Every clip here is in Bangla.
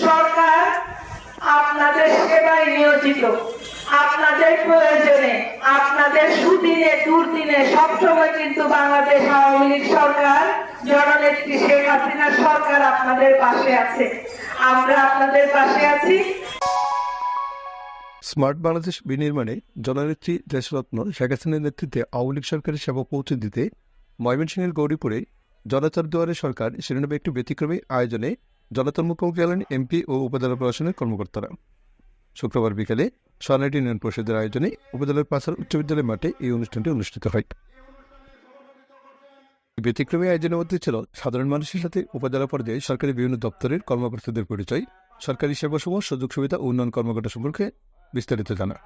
সরকার আপনাদের সেবায় নিয়োজিত, আপনাদের প্রয়োজনে, আপনাদের সুদিনে, দুর্দিনে, সবসময় কিন্তু বাংলাদেশ আওয়ামী লীগ সরকার, জননেত্রী শেখ হাসিনার সরকার আপনাদের পাশে আছে। আমরা আপনাদের পাশে আছি। স্মার্ট বাংলাদেশ বিনির্মাণে জননেত্রী দেশরত্ন শেখ হাসিনার নেতৃত্বে আওয়ামী লীগ সরকারের সেবা পৌঁছে দিতে ময়মনসিংহের গৌরীপুরে জনতার দুয়ারে সরকার শিরোনামে একটি ব্যতিক্রমী আয়োজনে জনতার মুখোমুখি এলেন এমপি ও উপজেলা প্রশাসনের কর্মকর্তারা। শুক্রবার বিকেলে সোনাইটি ইউনিয়ন পরিষদের আয়োজনে উপজেলার পাশার উচ্চ বিদ্যালয় মাঠে এই অনুষ্ঠানটি অনুষ্ঠিত হয়। ব্যতিক্রমী আয়োজনের মধ্যে ছিল সাধারণ মানুষের সাথে উপজেলা পর্যায়ে সরকারি বিভিন্ন দপ্তরের কর্মকর্তাদের পরিচয়, সরকারি সেবাসমূহ, সুযোগ সুবিধা ও উন্নয়ন কর্মকর্তা সম্পর্কে বিস্তারিত জানা।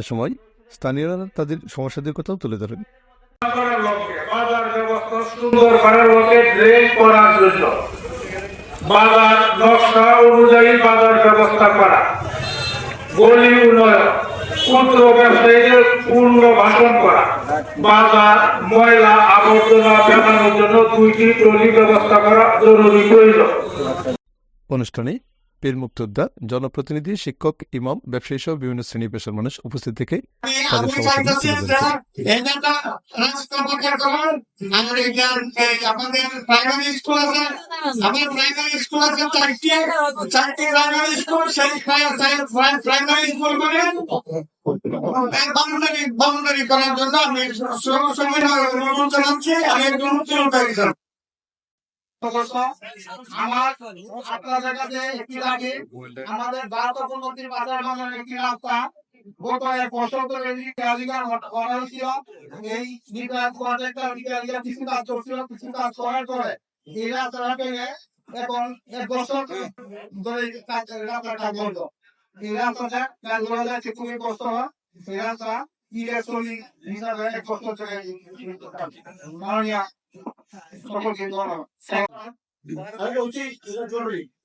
এ সময় স্থানীয়রা তাদের সমস্যাদের কথাও তুলে ধরেন। বাজার ব্যবস্থা সুন্দর করার লক্ষ্যে ড্রেন করার জন্য বাজার নকশা অনুযায়ী বাজার ব্যবস্থা করা। গলি উন্নয়ন, ক্ষুদ্র ব্যবসায়ীদের পূর্ণ ভাষণ করা। বাজার, ময়লা, আবর্জনা ফেলানোর জন্য দুইটি ট্রলি ব্যবস্থা করা জরুরি প্রয়োজন। অনুষ্ঠানে পীর মুক্তোদ্দা জনপ্রতিনিধি শিক্ষক ইমাম ব্যবসায়ী সহ বিভিন্ন শ্রেণি পেশার মানুষ উপস্থিত থেকে আমি বাউন্ডারি করার জন্য অনুরোধ জানাচ্ছি আমি একজন উচ্চতারি আমার আপনাদের কাছে একটি লাগে আমাদের ভারত উন্নতির বাজার বাজারের একটি রাস্তা এই কাজীরা করা হয়েছিল এই বিকাশ প্রজেক্টটা বিকাশীরা কিছু কাজ করছিল কিছু কাজ করার পরে এখন এক বছর ধরে রাস্তাটা বন্ধ। এই রাস্তাটা খুবই কষ্ট হয়। এই রাস্তা ইলেকট্রনিক হিসাবে এক বছর ধরে মাননীয় সকলকে ধন্যবাদ। জরুরি।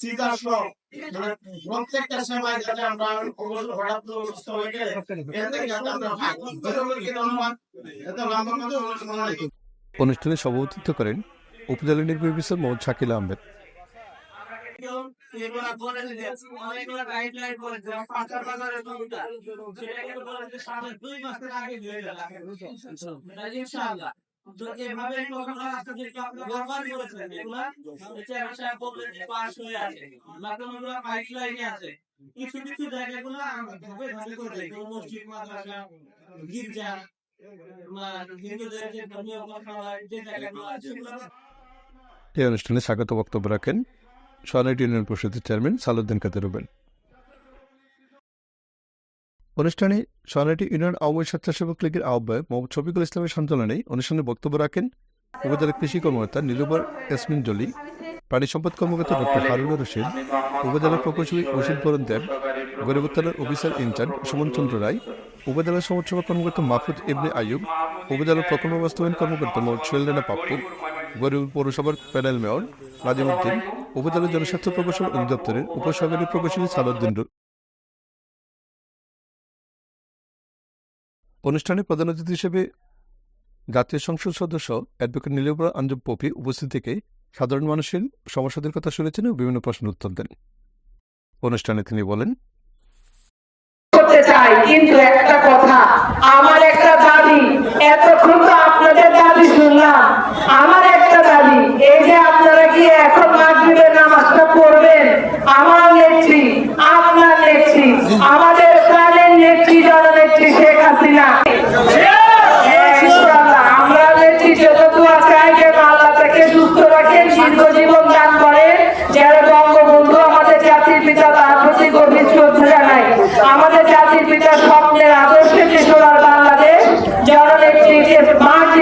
সিজার সহ মানে প্রত্যেকটা সেবায় যাতে আমরা হঠাৎ করে হয়ে গেলে এর থেকে যাতে আমরা পাই। সকলকে ধন্যবাদ এত লম্বা কথা অনুষ্ঠান সভাপতিত্ব করেন উপজেলা নির্বাহী অফিসার মোহাম্মদ শাকিল আহমেদ। ইনশাআল্লাহ। হয়ে? আছে। মাধ্যমগুলো গাইডলাইনে আছে। কিছু কিছু জায়গাগুলো ভাবে ভাবে করে দেয় মসজিদ মাদ্রাসা গির্জা হিন্দুদের যে ধর্মীয় কথা হয় যে জায়গাগুলো আছে এই অনুষ্ঠানে স্বাগত বক্তব্য রাখেন সোনাইটি ইউনিয়ন পরিষদের চেয়ারম্যান সালুদ্দিন কাদের রুবেন অনুষ্ঠানে সোনাইটি ইউনিয়ন আওয়ামী স্বেচ্ছাসেবক লীগের আহ্বায়ক মোহাম্মদ শফিকুল ইসলামের সঞ্চালনায় অনুষ্ঠানে বক্তব্য রাখেন উপজেলা কৃষি কর্মকর্তা নীলুবার ইয়াসমিন জলি প্রাণী সম্পদ কর্মকর্তা ডক্টর হারুনুর রশিদ উপজেলা প্রকৌশলী Asit Baran Deb গরিবুত্তলার officer in charge Suman Chandra Roy উপজেলা সমাজসেবা কর্মকর্তা মাহফুজ ইবনে আয়ুব উপজেলা প্রকল্প বাস্তবায়ন কর্মকর্তা মোহাম্মদ সোহেল রানা পাপ্পু গরিব পৌরসভার প্যানেল মেয়র নাজিমুদ্দিন উপজেলা জনস্বাস্থ্য প্রকৌশল অধিদপ্তরের উপসহকারী প্রকৌশলী সালাউদ্দিন অনুষ্ঠানে প্রধান অতিথি হিসেবে জাতীয় সংসদ সদস্য অ্যাডভোকেট নীলবরা আঞ্জব পপি উপস্থিত থেকে সাধারণ মানুষের সমস্যাদের কথা শুনেছেন ও বিভিন্ন প্রশ্নের উত্তর দেন। অনুষ্ঠানে তিনি বলেন, করতে চাই, কিন্তু একটা কথা, আমার একটা দাবি, এতক্ষণ তো আপনাদের দাবি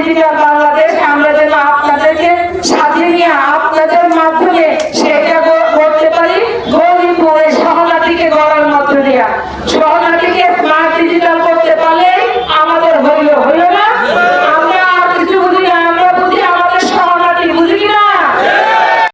ডিজিটাল বাংলাদেশ, আমরা যেন আপনাদেরকে সাজিয়ে আপনাদের মাধ্যমে সেটা করতে পারি গরিব শহরটিকে গড়ার মধ্য দিয়া। শহর